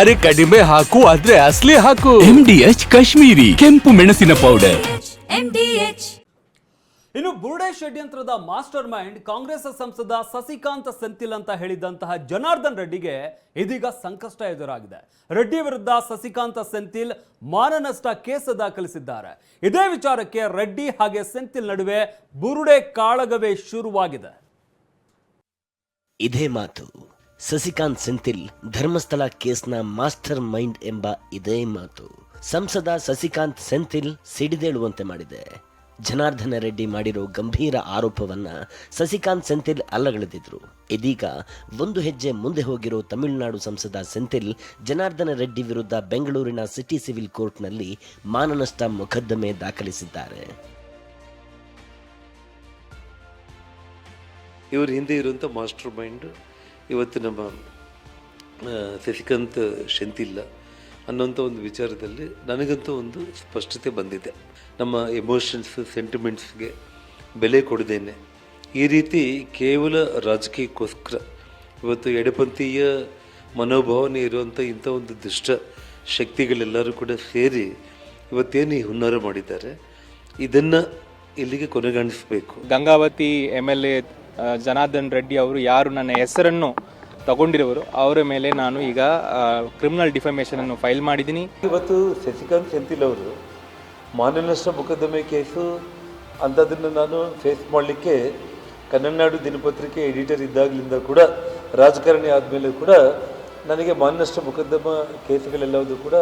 ಅರೆ ಕಡಿಮೆ ಹಾಕು ಆದ್ರೆ ಅಸ್ಲಿ ಹಾಕು. ಡಿ ಎಚ್ ಕಾಶ್ಮೀರಿ ಕೆಂಪು ಮೆಣಸಿನ ಪೌಡರ್ ಇನ್ನು ಬುರುಡೆ ಷಡ್ಯಂತ್ರದ ಮಾಸ್ಟರ್ ಮೈಂಡ್ ಕಾಂಗ್ರೆಸ್ ಸಂಸದ ಸಸಿಕಾಂತ್ ಸೆಂಥಿಲ್ ಅಂತ ಹೇಳಿದಂತಹ ಜನಾರ್ದನ್ ರೆಡ್ಡಿಗೆ ಇದೀಗ ಸಂಕಷ್ಟ ಎದುರಾಗಿದೆ. ರೆಡ್ಡಿ ವಿರುದ್ಧ ಸಸಿಕಾಂತ್ ಸೆಂಥಿಲ್ ಮಾನನಷ್ಟ ಕೇಸ್ ದಾಖಲಿಸಿದ್ದಾರೆ. ಇದೇ ವಿಚಾರಕ್ಕೆ ರೆಡ್ಡಿ ಹಾಗೆ ಸೆಂಥಿಲ್ ನಡುವೆ ಬುರುಡೆ ಕಾಳಗವೇ ಶುರುವಾಗಿದೆ. ಇದೇ ಮಾತು. ಸಸಿಕಾಂತ್ ಸೆಂಥಿಲ್ ಧರ್ಮಸ್ಥಳ ಕೇಸ್ನ ಮಾಸ್ಟರ್ ಮೈಂಡ್ ಎಂಬ ಇದೇ ಮಾತು. ಸಂಸದ ಸಸಿಕಾಂತ್ ಸೆಂಥಿಲ್ ಸಿಡಿದೇಳುವಂತೆ ಮಾಡಿದೆ. ಜನಾರ್ದನ ರೆಡ್ಡಿ ಮಾಡಿರೋ ಗಂಭೀರ ಆರೋಪವನ್ನ ಸಸಿಕಾಂತ್ ಸೆಂಥಿಲ್ ಅಲ್ಲಗಳೆದಿದ್ರು. ಇದೀಗ ಒಂದು ಹೆಜ್ಜೆ ಮುಂದೆ ಹೋಗಿರೋ ತಮಿಳುನಾಡು ಸಂಸದ ಸೆಂಥಿಲ್ ಜನಾರ್ದನ ರೆಡ್ಡಿ ವಿರುದ್ಧ ಬೆಂಗಳೂರಿನ ಸಿಟಿ ಸಿವಿಲ್ ಕೋರ್ಟ್ನಲ್ಲಿ ಮಾನನಷ್ಟ ಮೊಕದ್ದಮೆ ದಾಖಲಿಸಿದ್ದಾರೆ. ಇವರು ಹಿಂದೆ ಇರುವಂಥ ಮಾಸ್ಟರ್ ಮೈಂಡ್ ಇವತ್ತು ನಮ್ಮ ಶಶಿಕಾಂತ್ ಶೆಂತಿಲ್ಲ ಅನ್ನೋಂಥ ಒಂದು ವಿಚಾರದಲ್ಲಿ ನನಗಂತೂ ಒಂದು ಸ್ಪಷ್ಟತೆ ಬಂದಿದೆ. ನಮ್ಮ ಎಮೋಷನ್ಸ್ ಸೆಂಟಿಮೆಂಟ್ಸ್ಗೆ ಬೆಲೆ ಕೊಡದೇನೆ ಈ ರೀತಿ ಕೇವಲ ರಾಜಕೀಯಕ್ಕೋಸ್ಕರ ಇವತ್ತು ಎಡಪಂಥೀಯ ಮನೋಭಾವನೆ ಇರುವಂಥ ಇಂಥ ಒಂದು ದುಷ್ಟ ಶಕ್ತಿಗಳೆಲ್ಲರೂ ಕೂಡ ಸೇರಿ ಇವತ್ತೇನು ಈ ಹುನ್ನಾರ ಮಾಡಿದ್ದಾರೆ, ಇದನ್ನು ಇಲ್ಲಿಗೆ ಕೊನೆಗಾಣಿಸಬೇಕು. Gangavathi M L A Janardhan Reddy ಅವರು ಯಾರು ನನ್ನ ಹೆಸರನ್ನು ತಗೊಂಡಿರುವರು ಅವರ ಮೇಲೆ ನಾನು ಈಗ ಕ್ರಿಮಿನಲ್ ಡಿಫಮೇಷನ್ ಅನ್ನು ಫೈಲ್ ಮಾಡಿದ್ದೀನಿ. ಇವತ್ತು ಶಶಿಕಾಂತ್ ಸೆಂಥಿಲ್ ಅವರು ಮಾನನಷ್ಟ ಮೊಕದ್ದಮೆ ಕೇಸು ಅಂಥದ್ದನ್ನು ನಾನು ಫೇಸ್ ಮಾಡಲಿಕ್ಕೆ ಕನ್ನಡನಾಡು ದಿನಪತ್ರಿಕೆ ಎಡಿಟರ್ ಇದ್ದಾಗಲಿಂದ ಕೂಡ, ರಾಜಕಾರಣಿ ಆದಮೇಲೆ ಕೂಡ ನನಗೆ ಮಾನನಷ್ಟ ಮೊಕದ್ದಮ ಕೇಸುಗಳೆಲ್ಲವೂ ಕೂಡ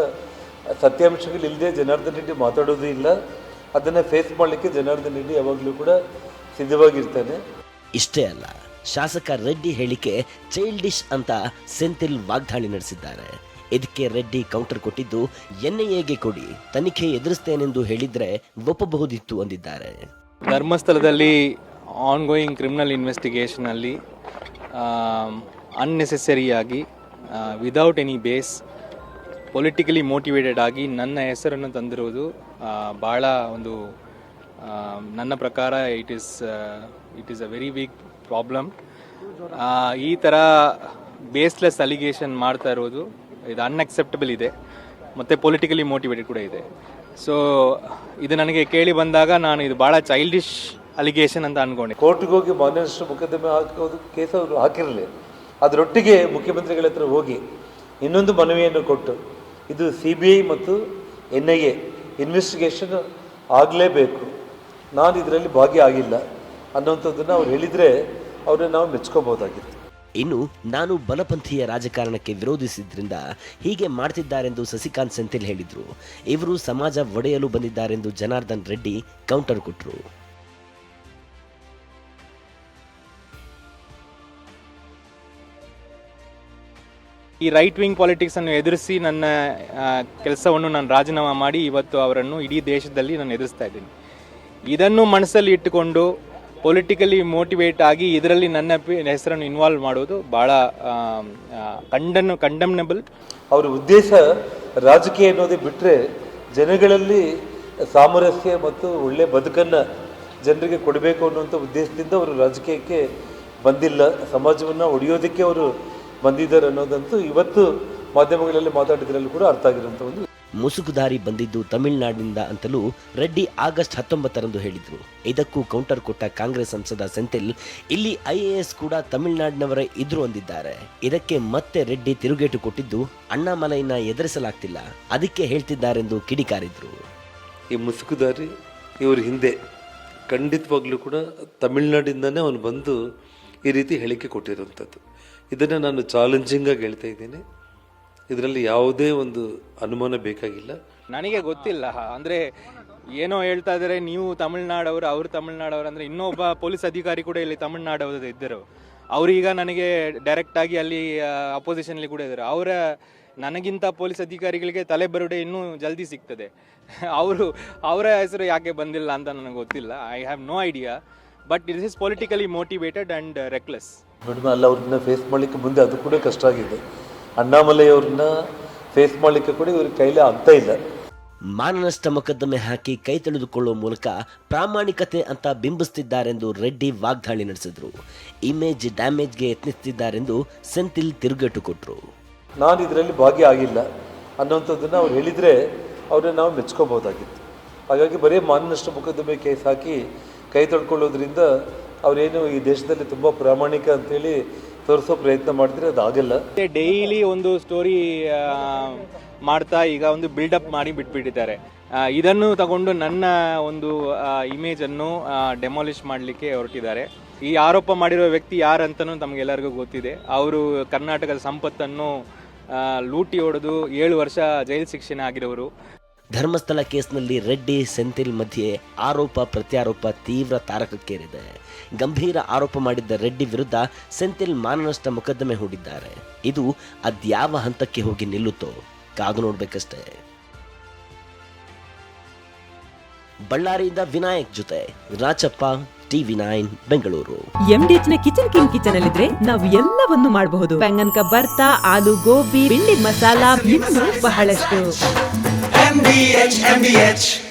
ಸತ್ಯಾಂಶಗಳಿಲ್ಲದೆ ಜನಾರ್ದನ್ ರೆಡ್ಡಿ ಮಾತಾಡೋದು ಇಲ್ಲ. ಅದನ್ನು ಫೇಸ್ ಮಾಡಲಿಕ್ಕೆ ಜನಾರ್ದನ್ ರೆಡ್ಡಿ ಯಾವಾಗಲೂ ಕೂಡ ಸಿದ್ಧವಾಗಿರ್ತಾನೆ. ಇಷ್ಟೇ ಅಲ್ಲ. ಶಾಸಕ ರೆಡ್ಡಿ ಹೇಳಿಕೆ ಚೈಲ್ಡಿಶ್ ಅಂತ ಸೆಂಥಿಲ್ ವಾಗ್ದಾಳಿ ನಡೆಸಿದ್ದಾರೆ. ಇದಕ್ಕೆ ರೆಡ್ಡಿ ಕೌಂಟರ್ ಕೊಟ್ಟಿದ್ದು, ಎನ್ಐಎಗೆ ಕೊಡಿ, ತನಿಖೆ ಎದುರಿಸ್ತೇನೆಂದು ಹೇಳಿದ್ರೆ ಒಪ್ಪಬಹುದಿತ್ತು ಅಂದಿದ್ದಾರೆ. ಧರ್ಮಸ್ಥಳದಲ್ಲಿ ಆನ್ಗೋಯಿಂಗ್ ಕ್ರಿಮಿನಲ್ ಇನ್ವೆಸ್ಟಿಗೇಷನಲ್ಲಿ ಅನ್ನೆಸೆಸರಿಯಾಗಿ without any base politically motivated ಆಗಿ ನನ್ನ ಹೆಸರನ್ನು ತಂದಿರುವುದು ಭಾಳ ಒಂದು ನನ್ನ ಪ್ರಕಾರ it is it is a very big problem ಈ ಥರ ಬೇಸ್ಲೆಸ್ ಅಲಿಗೇಷನ್ ಮಾಡ್ತಾ ಇರೋದು, ಇದು ಅನ್ಅಕ್ಸೆಪ್ಟಬಲ್ ಇದೆ. ಮತ್ತು ಪೊಲಿಟಿಕಲಿ ಮೋಟಿವೇಟೆಡ್ ಕೂಡ ಇದೆ. ಸೊ ಇದು ನನಗೆ ಕೇಳಿ ಬಂದಾಗ ನಾನು ಇದು ಭಾಳ ಚೈಲ್ಡಿಶ್ ಅಲಿಗೇಷನ್ ಅಂತ ಅನ್ಕೊಂಡೆ. ಕೋರ್ಟ್ಗೆ ಹೋಗಿ ಮಾನ್ಯಷ್ಟು ಮೊಕದ್ದಮೆ ಹಾಕೋದು, ಕೇಸ್ ಅವರು ಹಾಕಿರಲಿ. ಅದರೊಟ್ಟಿಗೆ ಮುಖ್ಯಮಂತ್ರಿಗಳ ಹತ್ರ ಹೋಗಿ ಇನ್ನೊಂದು ಮನವಿಯನ್ನು ಕೊಟ್ಟು, ಇದು ಸಿ ಬಿ ಐ ಮತ್ತು ಎನ್ ಐ ಎ ಇನ್ವೆಸ್ಟಿಗೇಷನ್ ಆಗಲೇಬೇಕು. ನಾನು ಇದರಲ್ಲಿ ಭಾಗಿಯಾಗಿಲ್ಲ ಅನ್ನೋಂಥದ್ದನ್ನು ಅವ್ರು ಹೇಳಿದರೆ ಅವ್ರನ್ನ ನಾವು ಮೆಚ್ಕೋಬೋದಾಗಿತ್ತು ಇನ್ನು ನಾನು ಬಲಪಂಥೀಯ ರಾಜಕಾರಣಕ್ಕೆ ವಿರೋಧಿಸಿದ್ರಿಂದ ಹೀಗೆ ಮಾಡ್ತಿದ್ದಾರೆಂದು ಸಸಿಕಾಂತ್ ಸೆಂಥಿಲ್ ಹೇಳಿದರು. ಇವರು ಸಮಾಜ ಒಡೆಯಲು ಬಂದಿದ್ದಾರೆಂದು ಜನಾರ್ದನ್ ರೆಡ್ಡಿ ಕೌಂಟರ್. ಕೊಟ್ಟರು ಈ ರೈಟ್ ವಿಂಗ್ ಪಾಲಿಟಿಕ್ಸನ್ನು ಎದುರಿಸಿ ನನ್ನ ಕೆಲಸವನ್ನು ನಾನು ರಾಜೀನಾಮೆ ಮಾಡಿ ಇವತ್ತು ಅವರನ್ನು ಇಡೀ ದೇಶದಲ್ಲಿ ನಾನು ಎದುರಿಸ್ತಾ ಇದ್ದೀನಿ. ಇದನ್ನು ಮನಸ್ಸಲ್ಲಿ ಇಟ್ಟುಕೊಂಡು ಪೊಲಿಟಿಕಲಿ ಮೋಟಿವೇಟ್ ಆಗಿ ಇದರಲ್ಲಿ ನನ್ನ ಹೆಸರನ್ನು ಇನ್ವಾಲ್ವ್ ಮಾಡೋದು ಭಾಳ ಕಂಡನ್ ಕಂಡಮ್ನಬಲ್ ಅವರ ಉದ್ದೇಶ ರಾಜಕೀಯ ಅನ್ನೋದೇ ಬಿಟ್ಟರೆ ಜನಗಳಲ್ಲಿ ಸಾಮರಸ್ಯ ಮತ್ತು ಒಳ್ಳೆಯ ಬದುಕನ್ನು ಜನರಿಗೆ ಕೊಡಬೇಕು ಅನ್ನುವಂಥ ಉದ್ದೇಶದಿಂದ ಅವರು ರಾಜಕೀಯಕ್ಕೆ ಬಂದಿಲ್ಲ. ಸಮಾಜವನ್ನು ಒಡೆಯೋದಕ್ಕೆ ಅವರು ಬಂದಿದ್ದಾರೆ ಅನ್ನೋದಂತೂ ಇವತ್ತು ಮಾಧ್ಯಮಗಳಲ್ಲಿ ಮಾತಾಡಿದ್ರಲ್ಲೂ ಕೂಡ ಅರ್ಥ ಆಗಿರೋಂಥ ಒಂದು ಮುಸುಕುದಾರಿ ಬಂದಿದ್ದು ತಮಿಳುನಾಡಿನಿಂದ ಅಂತಲೂ ರೆಡ್ಡಿ ಆಗಸ್ಟ್ ಹತ್ತೊಂಬತ್ತರಂದು ಹೇಳಿದರು. ಇದಕ್ಕೂ ಕೌಂಟರ್ ಕೊಟ್ಟ ಕಾಂಗ್ರೆಸ್ ಸಂಸದ ಸೆಂಥಿಲ್, ಇಲ್ಲಿ ಐಎಎಸ್ ಕೂಡ ತಮಿಳುನಾಡಿನವರೇ ಇದ್ರು ಅಂದಿದ್ದಾರೆ. ಇದಕ್ಕೆ ಮತ್ತೆ ರೆಡ್ಡಿ ತಿರುಗೇಟು ಕೊಟ್ಟಿದ್ದು ಅಣ್ಣಾಮಲೈನ ಎದುರಿಸಲಾಗ್ತಿಲ್ಲ. ಅದಕ್ಕೆ ಹೇಳ್ತಿದ್ದಾರೆಂದು ಕಿಡಿಕಾರಿದ್ರು. ಈ ಮುಸುಕುದಾರಿ ಇವ್ರ ಹಿಂದೆ ಖಂಡಿತವಾಗ್ಲೂ ಕೂಡ ತಮಿಳುನಾಡಿಂದನೇ ಅವನು ಬಂದು ಈ ರೀತಿ ಹೇಳಿಕೆ ಕೊಟ್ಟಿರುವಂಥದ್ದು. ಇದನ್ನು ನಾನು ಚಾಲೆಂಜಿಂಗಾಗಿ ಹೇಳ್ತಾ ಇದ್ದೀನಿ. ಇದರಲ್ಲಿ ಯಾವುದೇ ಒಂದು ಅನುಮಾನ ಬೇಕಾಗಿಲ್ಲ. ನನಗೆ ಗೊತ್ತಿಲ್ಲ. ಅಂದ್ರೆ ಏನೋ ಹೇಳ್ತಾ ಇದ್ದಾರೆ ನೀವು ತಮಿಳ್ನಾಡವರು ಅವರು ತಮಿಳ್ನಾಡವರು ಅಂದ್ರೆ ಇನ್ನೊಬ್ಬ ಪೊಲೀಸ್ ಅಧಿಕಾರಿ ಕೂಡ ಇಲ್ಲಿ ತಮಿಳ್ನಾಡವರು ಇದ್ದರು. ಅವರೀಗ ನನಗೆ ಡೈರೆಕ್ಟ್ ಆಗಿ ಅಲ್ಲಿ ಅಪೋಸಿಷನ್ಲಿ ಕೂಡ ಇದ್ದಾರೆ. ಅವರ ನನಗಿಂತ ಪೊಲೀಸ್ ಅಧಿಕಾರಿಗಳಿಗೆ ತಲೆ ಬರುಡೆ ಇನ್ನೂ ಜಲ್ದಿ ಸಿಗ್ತದೆ. ಅವರು ಅವರ ಹೆಸರು ಯಾಕೆ ಬಂದಿಲ್ಲ ಅಂತ ನನಗೆ ಗೊತ್ತಿಲ್ಲ. I have no idea but it is politically motivated and reckless ಅಲ್ಲ ಅವ್ರನ್ನ ಫೇಸ್ ಮಾಡಲಿಕ್ಕೆ ಮುಂದೆ ಅದು ಕೂಡ ಕಷ್ಟ ಆಗಿದೆ. ಅಣ್ಣಾಮಲೈ ಅವ್ರನ್ನ ಫೇಸ್ ಮಾಡಲಿಕ್ಕೆ ಕೂಡ ಇವ್ರ ಕೈಲಿ ಆಗ್ತಾ ಇಲ್ಲ. ಮಾನನಷ್ಟ ಮೊಕದ್ದಮೆ ಹಾಕಿ ಕೈ ತೆಗೆದುಕೊಳ್ಳುವ ಮೂಲಕ ಪ್ರಾಮಾಣಿಕತೆ ಅಂತ ಬಿಂಬಿಸ್ತಿದ್ದಾರೆಂದು ರೆಡ್ಡಿ ವಾಗ್ದಾಳಿ ನಡೆಸಿದ್ರು. ಇಮೇಜ್ ಡ್ಯಾಮೇಜ್ಗೆ ಯತ್ನಿಸ್ತಿದ್ದಾರೆಂದು ಸೆಂಥಿಲ್ ತಿರುಗೇಟು ಕೊಟ್ಟರು ನಾನು ಇದರಲ್ಲಿ ಭಾಗಿಯಾಗಿಲ್ಲ ಅನ್ನೋಂಥದ್ದನ್ನು ಅವ್ರು ಹೇಳಿದರೆ ಅವ್ರನ್ನ ನಾವು ಮೆಚ್ಕೋಬೋದಾಗಿತ್ತು ಹಾಗಾಗಿ ಬರೀ ಮಾನನಷ್ಟ ಮೊಕದ್ದಮೆ ಕೇಸ್ ಹಾಕಿ ಕೈ ತೊಳ್ಕೊಳ್ಳೋದ್ರಿಂದ ಅವರೇನು ಈ ದೇಶದಲ್ಲಿ ತುಂಬ ಪ್ರಾಮಾಣಿಕ ಅಂತೇಳಿ ತೋರಿಸೋ ಪ್ರಯತ್ನ ಮಾಡಿದ್ರೆ ಆಗಲ್ಲ. ಡೈಲಿ ಒಂದು ಸ್ಟೋರಿ ಮಾಡ್ತಾ ಈಗ ಒಂದು ಬಿಲ್ಡಪ್ ಮಾಡಿ ಬಿಟ್ಬಿಟ್ಟಿದ್ದಾರೆ. ಇದನ್ನು ತಗೊಂಡು ನನ್ನ ಒಂದು ಇಮೇಜನ್ನು ಡೆಮಾಲಿಷ್ ಮಾಡಲಿಕ್ಕೆ ಹೊರಟಿದ್ದಾರೆ. ಈ ಆರೋಪ ಮಾಡಿರೋ ವ್ಯಕ್ತಿ ಯಾರಂತನೂ ತಮಗೆಲ್ಲರಿಗೂ ಗೊತ್ತಿದೆ. ಅವರು ಕರ್ನಾಟಕದ ಸಂಪತ್ತನ್ನು ಲೂಟಿ ಹೊಡೆದು ಏಳು ವರ್ಷ ಜೈಲು ಶಿಕ್ಷೆನ ಆಗಿರೋರು. ಧರ್ಮಸ್ಥಳ ಕೇಸ್ನಲ್ಲಿ ರೆಡ್ಡಿ, ಸೆಂಥಿಲ್ ಮಧ್ಯೆ ಆರೋಪ, ಪ್ರತ್ಯಾರೋಪ ತೀವ್ರ ತಾರಕಕ್ಕೇರಿದೆ. ಗಂಭೀರ ಆರೋಪ ಮಾಡಿದ್ದ ರೆಡ್ಡಿ ವಿರುದ್ಧ ಸೆಂಥಿಲ್ ಮಾನನಷ್ಟ ಮೊಕದ್ದಮೆ ಹೂಡಿದ್ದಾರೆ. ಇದು ಅದ್ಯಾವ ಹಂತಕ್ಕೆ ಹೋಗಿ ನಿಲ್ಲುತ್ತೋ ಕಾದು ನೋಡ್ಬೇಕಷ್ಟೇ. ಬಳ್ಳಾರಿಯಿಂದ ವಿನಾಯಕ್ ಜೊತೆ ರಾಚಪ್ಪ ಟಿವಿ ನೈನ್, ಬೆಂಗಳೂರು. ಎಂಡಿಎಚ್ನ ಕಿಚನ್ ಕಿಂಗ್ ಕಿಚನ್ ಅಲ್ಲಿದ್ರೆ ನಾವು ಎಲ್ಲವನ್ನು ಮಾಡಬಹುದು. ಬೆಂಗನ್ ಭರ್ತಾ, ಆಲೂ ಗೋಬಿ, ಬಿಂಡಿ ಮಸಾಲಾ, ಇನ್ನೂ ಬಹಳಷ್ಟು